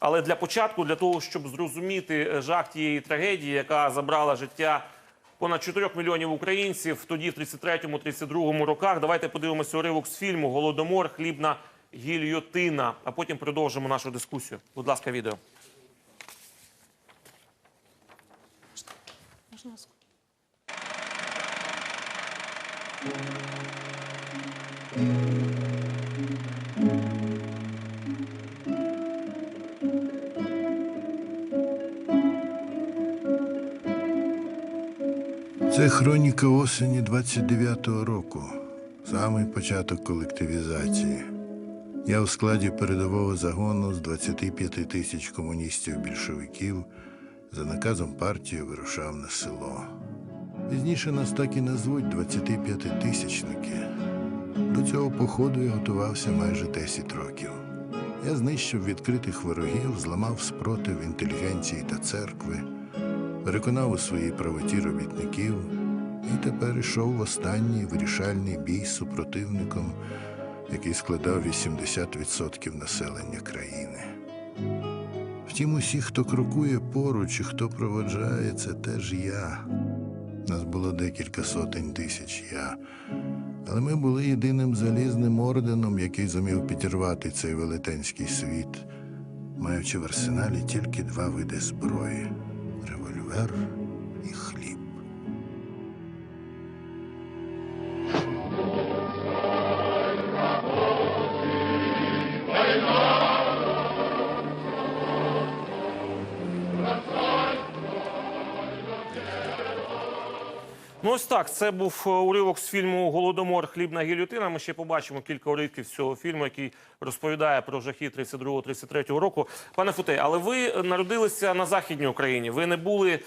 Але для початку, для того, щоб зрозуміти е, жах тієї трагедії, яка забрала життя понад 4 мільйонів українців, тоді в 33-32 роках, давайте подивимося уривок з фільму Голодомор, хлібна гільйотина. А потім продовжимо нашу дискусію. Будь ласка, відео. Це хроніка осені 29-го року, самий початок колективізації. Я у складі передового загону з 25 тисяч комуністів-більшовиків за наказом партії вирушав на село. Пізніше нас так і назвуть 25-тисячники. До цього походу я готувався майже 10 років. Я знищив відкритих ворогів, зламав спротив інтелігенції та церкви, переконав у своїй правоті робітників і тепер йшов в останній вирішальний бій з супротивником, який складав 80% населення країни. Втім, усі, хто крокує поруч і хто проводжає, це теж я. Нас було декілька сотень тисяч я. Але ми були єдиним залізним орденом, який зумів підірвати цей велетенський світ, маючи в арсеналі тільки два види зброї forever. Ну ось так. Це був е, уривок з фільму Голодомор хлібна гільотина. Ми ще побачимо кілька уривків цього фільму, який розповідає про жахи 32-33 року. Пане Футей, але ви народилися на західній Україні. Ви не були е,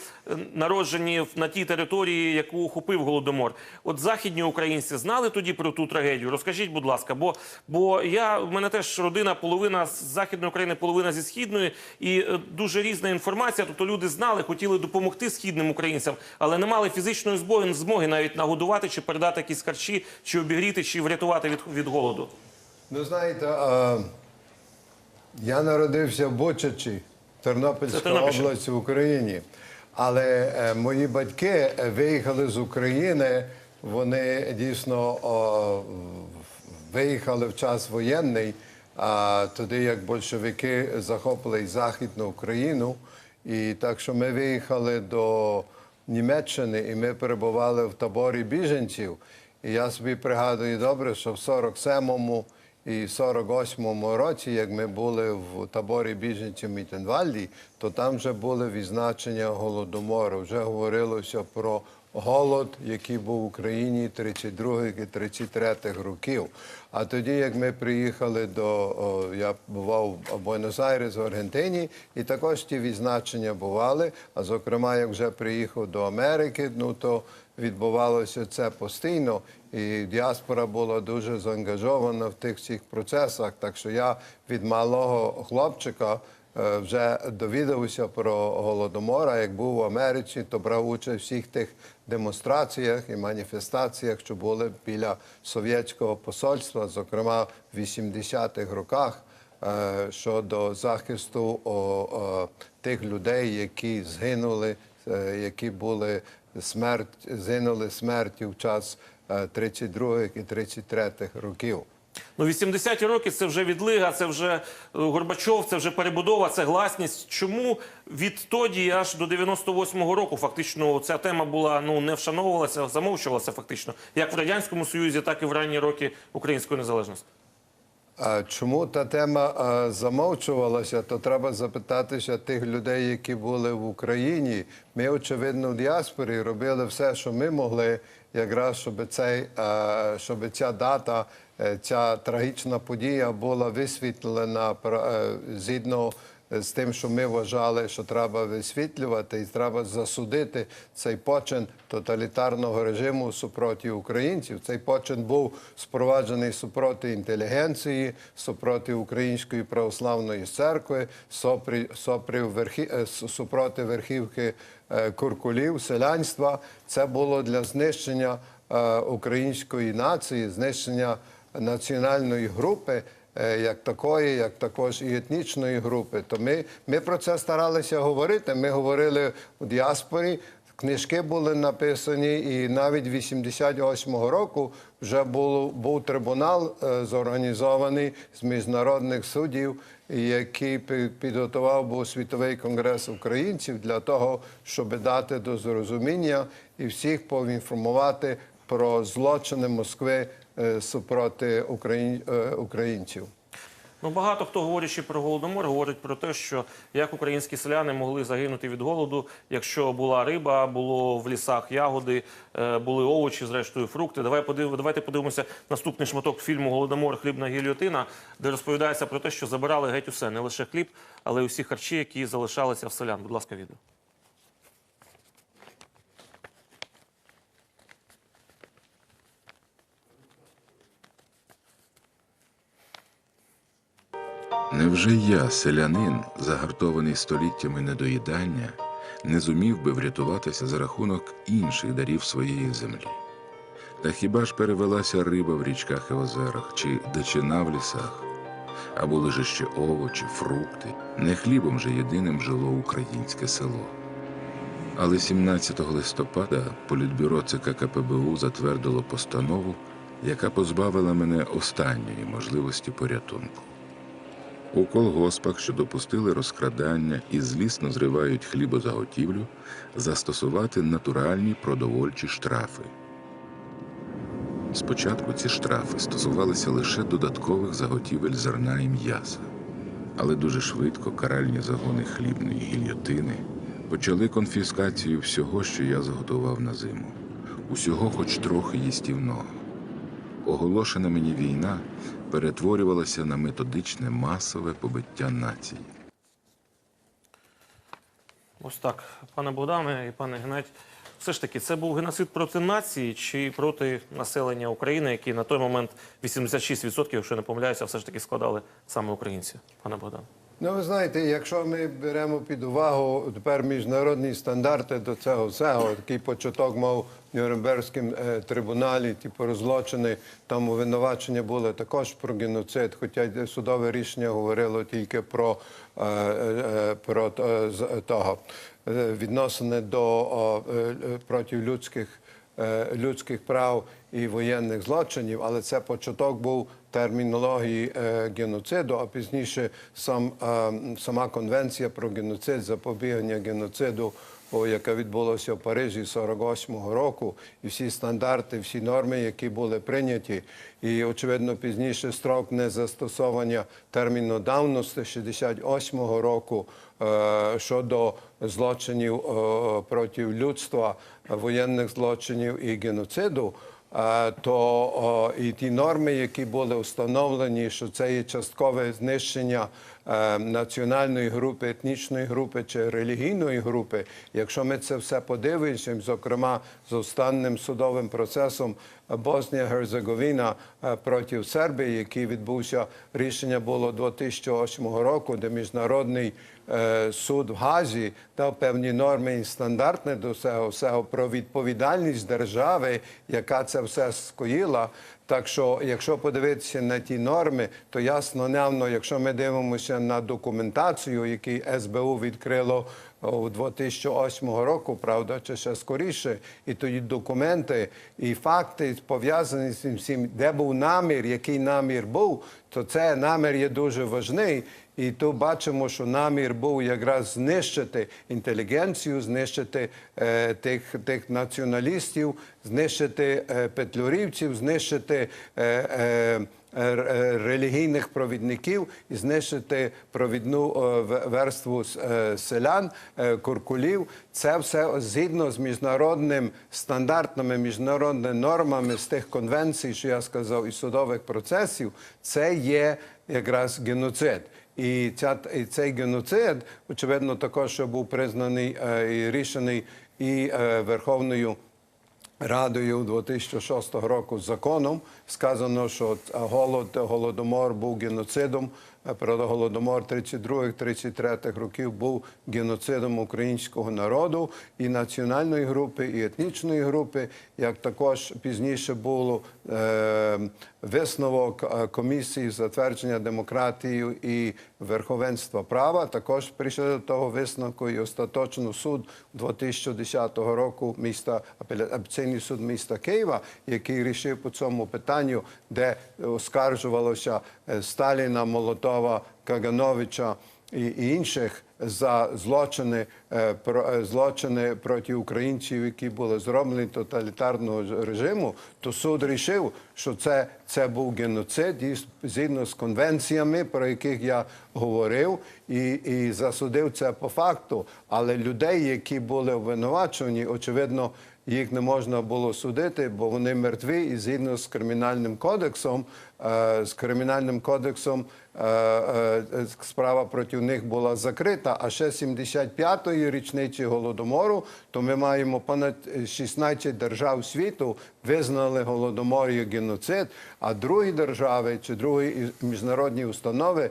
народжені на тій території, яку охопив голодомор. От західні українці знали тоді про ту трагедію. Розкажіть, будь ласка, бо бо я в мене теж родина, половина з західної України, половина зі східної, і е, дуже різна інформація. Тобто люди знали, хотіли допомогти східним українцям, але не мали фізичної змоги, змоги навіть нагодувати чи передати якісь харчі, чи обігріти, чи врятувати від, від голоду. Ну, знаєте, а, я народився в Бучачі, Тернопільська Тернопільщина. область в Україні. Але е, мої батьки е, виїхали з України, вони дійсно о, виїхали в час воєнний, а тоді як большевики захопили і Західну Україну. І так що ми виїхали до Німеччини і ми перебували в таборі біженців. І я собі пригадую добре, що в 47-му і 48-му році, як ми були в таборі біженців Мітенвальді, то там вже були відзначення голодомору. Вже говорилося про голод, який був в Україні 32-х і 33-х років. А тоді, як ми приїхали до о, я бував в Буенос-Айрес в Аргентині, і також ті відзначення бували. А зокрема, як вже приїхав до Америки, ну то відбувалося це постійно, і діаспора була дуже заангажована в тих всіх процесах. Так що я від малого хлопчика вже довідався про голодомор, а як був в Америці, то брав участь в всіх тих демонстраціях і маніфестаціях, що були біля совєтського посольства, зокрема в 80-х роках. е, Щодо захисту тих людей, які згинули, е, які були смерть, згинули смертю в час е, 32-х і 33-х років. Ну, 80-ті роки це вже відлига, це вже е, Горбачов, це вже перебудова, це гласність. Чому відтоді аж до 98-го року фактично ця тема була ну не вшановувалася, замовчувалася фактично, як в радянському союзі, так і в ранні роки української незалежності. А чому та тема замовчувалася, то треба запитатися тих людей, які були в Україні. Ми, очевидно, в діаспорі робили все, що ми могли, якраз щоб цей, щоб ця дата, е, ця трагічна подія була висвітлена е, згідно з тим, що ми вважали, що треба висвітлювати, і треба засудити цей почин тоталітарного режиму супроти українців. Цей почин був спроваджений супроти інтелігенції, супроти Української православної церкви, сопри верхі, е, супроти верхівки е, куркулів, селянства. Це було для знищення е, української нації, знищення національної групи. Е, як такої, як також і етнічної групи. То ми, ми про це старалися говорити. Ми говорили у діаспорі. Книжки були написані, і навіть 88-го року вже було, був трибунал е, зорганізований з міжнародних суддів, який підготував був світовий конгрес українців для того, щоб дати до зрозуміння і всіх поінформувати про злочини Москви е, супроти е, українців. Ну, багато хто говорячи про голодомор, говорить про те, що як українські селяни могли загинути від голоду, якщо була риба, було в лісах ягоди, е, були овочі, зрештою фрукти. Давай подив... Давайте подивимося наступний шматок фільму Голодомор хлібна гільйотина, де розповідається про те, що забирали геть усе, не лише хліб, але й усі харчі, які залишалися в селян. Будь ласка, відео. Невже я, селянин, загартований століттями недоїдання, не зумів би врятуватися за рахунок інших дарів своєї землі? Та хіба ж перевелася риба в річках і озерах, чи дичина в лісах? А були ж ще овочі, фрукти, не хлібом же єдиним жило українське село. Але 17 листопада Політбюро ЦК КПБУ затвердило постанову, яка позбавила мене останньої можливості порятунку. У колгоспах, що допустили розкрадання і злісно зривають хлібозаготівлю, застосувати натуральні продовольчі штрафи. Спочатку ці штрафи стосувалися лише додаткових заготівель зерна і м'яса, але дуже швидко каральні загони хлібної гільйотини почали конфіскацію всього, що я заготував на зиму, усього хоч трохи їстівного. Оголошена мені війна перетворювалася на методичне масове побиття нації. Ось так, пане Богдане і пане Геннадій. Все ж таки, це був геноцид проти нації чи проти населення України, які на той момент 86%, якщо не помиляюся, все ж таки складали саме українці, пане Богдане. Ну, ви знаєте, якщо ми беремо під увагу тепер міжнародні стандарти до цього всього, такий початок мав в Нюрнберзькому е, трибуналі, типу розлочини, там обвинувачення було також про геноцид, хоча судове рішення говорило тільки про, е, е, про е, того е, відносини до е, е, проти людських е, людських прав і воєнних злочинів, але це початок був термінології е, геноциду, а пізніше сам, е, сама конвенція про геноцид, запобігання геноциду, яка відбулася в Парижі 48-го року, і всі стандарти, всі норми, які були прийняті, і очевидно пізніше строк незастосування терміну давності 68-го року е, щодо злочинів проти людства, воєнних злочинів і геноциду. То і ті норми, які були встановлені, що це є часткове знищення національної групи, етнічної групи чи релігійної групи. Якщо ми це все подивимося, зокрема з останнім судовим процесом Боснія Герцеговіна е, проти Сербії, який відбувся, рішення було 2008 року, де міжнародний е, суд в Газі дав певні норми і стандарти до цього всього про відповідальність держави, яка це все скоїла. Так що, якщо подивитися на ті норми, то ясно явно, якщо ми дивимося на документацію, яку СБУ відкрило у 2008 року, правда, чи ще скоріше, і тоді документи і факти пов'язані з цим всім, де був намір, який намір був, то це намір є дуже важний. І тут бачимо, що намір був якраз знищити інтелігенцію, знищити е, тих, тих націоналістів, знищити е, петлюрівців, знищити е, е, е, релігійних провідників і знищити провідну е, верству е, селян, е, куркулів. Це все згідно з міжнародним стандартами, міжнародними нормами з тих конвенцій, що я сказав, і судових процесів. Це є якраз геноцид. І, ця, і цей геноцид, очевидно, також був признаний е, і рішений і е, Верховною Радою 2006 року законом. Сказано, що голод, голодомор був геноцидом. Е, Правда, голодомор 32-33 років був геноцидом українського народу і національної групи, і етнічної групи, як також пізніше було е, висновок е, комісії затвердження демократії і верховенства права. Також прийшли до того висновку і остаточно суд 2010 року міста апеляційний суд міста Києва, який рішив по цьому питанню, де оскаржувалося е, Сталіна, Молотова, Кагановича і інших за злочини, е, е, злочини проти українців, які були зроблені тоталітарного режиму, то суд рішив, що це, це був геноцид і згідно з конвенціями, про яких я говорив, і, і засудив це по факту. Але людей, які були обвинувачені, очевидно. Їх не можна було судити, бо вони мертві, і згідно з кримінальним кодексом, е, з кримінальним кодексом е, е, справа проти них була закрита. А ще 75-ї річниці голодомору, то ми маємо понад 16 держав світу визнали голодомор як геноцид. А другі держави чи другі міжнародні установи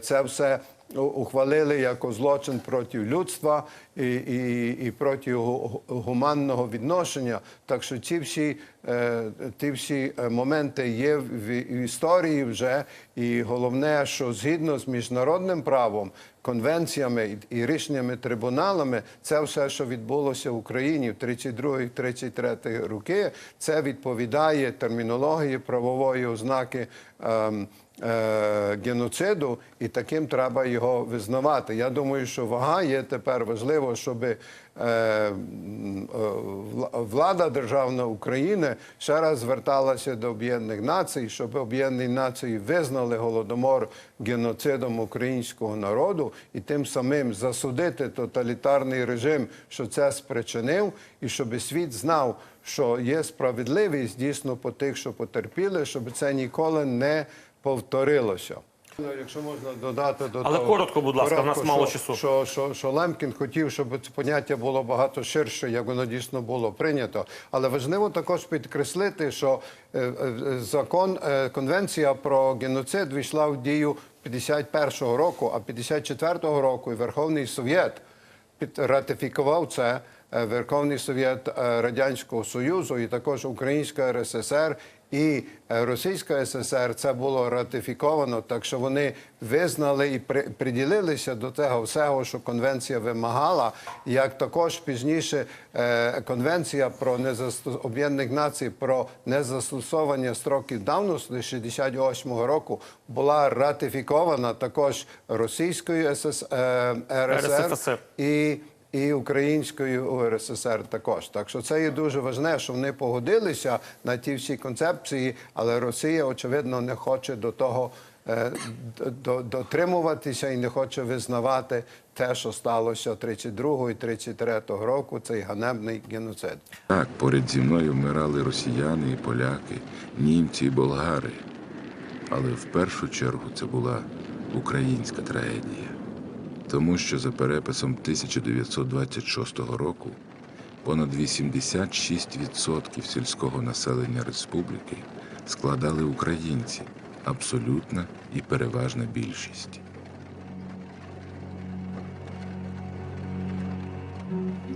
це все ухвалили як злочин проти людства і, і, і проти гуманного відношення. Так що ці всі, е, ті всі е, моменти є в, історії вже. І головне, що згідно з міжнародним правом, конвенціями і, рішеннями трибуналами, це все, що відбулося в Україні в 32-33 роки, це відповідає термінології правової ознаки. ем, геноциду, і таким треба його визнавати. Я думаю, що вага є тепер важливо, щоб е, е, влада державна України ще раз зверталася до Об'єднаних Націй, щоб Об'єднані Нації визнали голодомор геноцидом українського народу і тим самим засудити тоталітарний режим, що це спричинив, і щоб світ знав, що є справедливість дійсно по тих, що потерпіли, щоб це ніколи не повторилося. Ну, Якщо можна додати до Але того, коротко, будь ласка, в нас мало що, часу. Що, що, що Лемкін хотів, щоб це поняття було багато ширше, як воно дійсно було прийнято. Але важливо також підкреслити, що е, е, закон, е, конвенція про геноцид війшла в дію 51-го року, а 54-го року і Верховний Совєт під ратифікував це. Верховний Совєт Радянського Союзу і також Українська РССР і е, Російська ССР це було ратифіковано, так що вони визнали і при, приділилися до того всього, що конвенція вимагала, як також пізніше е, конвенція про незастос... Об'єднаних Націй про незастосовування строків давності 68-го року була ратифікована також Російською СС... е, РСР РСФСР. і і українською УРССР також. Так що це є дуже важливо, що вони погодилися на ті всі концепції, але Росія, очевидно, не хоче до того е, до- дотримуватися і не хоче визнавати те, що сталося 32 і 33 року, цей ганебний геноцид. Так, поряд зі мною вмирали росіяни і поляки, німці і болгари. Але в першу чергу це була українська трагедія. Тому що за переписом 1926 року понад 86% сільського населення республіки складали українці, абсолютна і переважна більшість.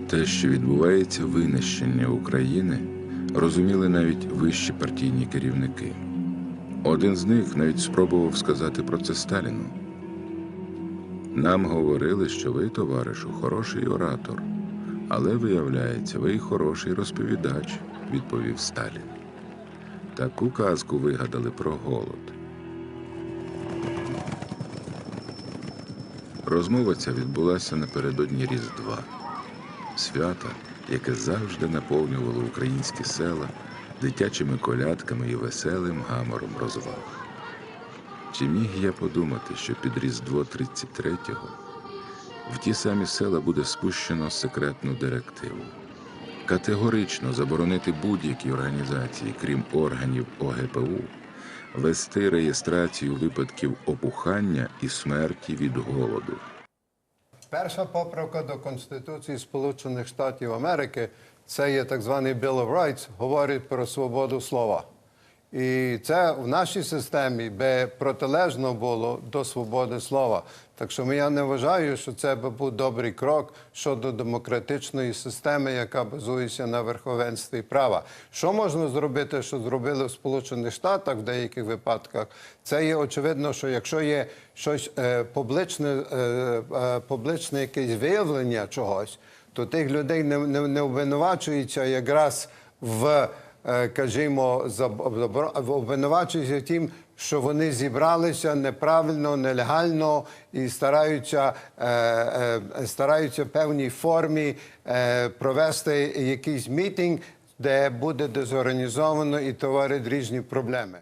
Те, що відбувається винищення України, розуміли навіть вищі партійні керівники. Один з них навіть спробував сказати про це Сталіну. Нам говорили, що ви, товаришу, хороший оратор, але виявляється, ви й хороший розповідач, відповів Сталін. Таку казку вигадали про голод. Розмова ця відбулася напередодні Різдва свята, яке завжди наповнювало українські села дитячими колядками і веселим гамором розваг. Чи міг я подумати, що під Різдво 33-го в ті самі села буде спущено секретну директиву? Категорично заборонити будь-які організації, крім органів ОГПУ, вести реєстрацію випадків опухання і смерті від голоду. Перша поправка до Конституції Сполучених Штатів Америки це є так званий Bill of Rights, говорить про свободу слова. І це в нашій системі би протилежно було до свободи слова. Так що я не вважаю, що це би був добрий крок щодо демократичної системи, яка базується на верховенстві права. Що можна зробити, що зробили в Сполучених Штатах в деяких випадках? Це є очевидно, що якщо є щось е, публічне, е, е, публічне якесь виявлення чогось, то тих людей не, не, не обвинувачується якраз в, кажімо, обвинувачуються тим, що вони зібралися неправильно, нелегально і стараються, е, е, стараються в певній формі е, провести якийсь мітинг, де буде дезорганізовано і товарить різні проблеми.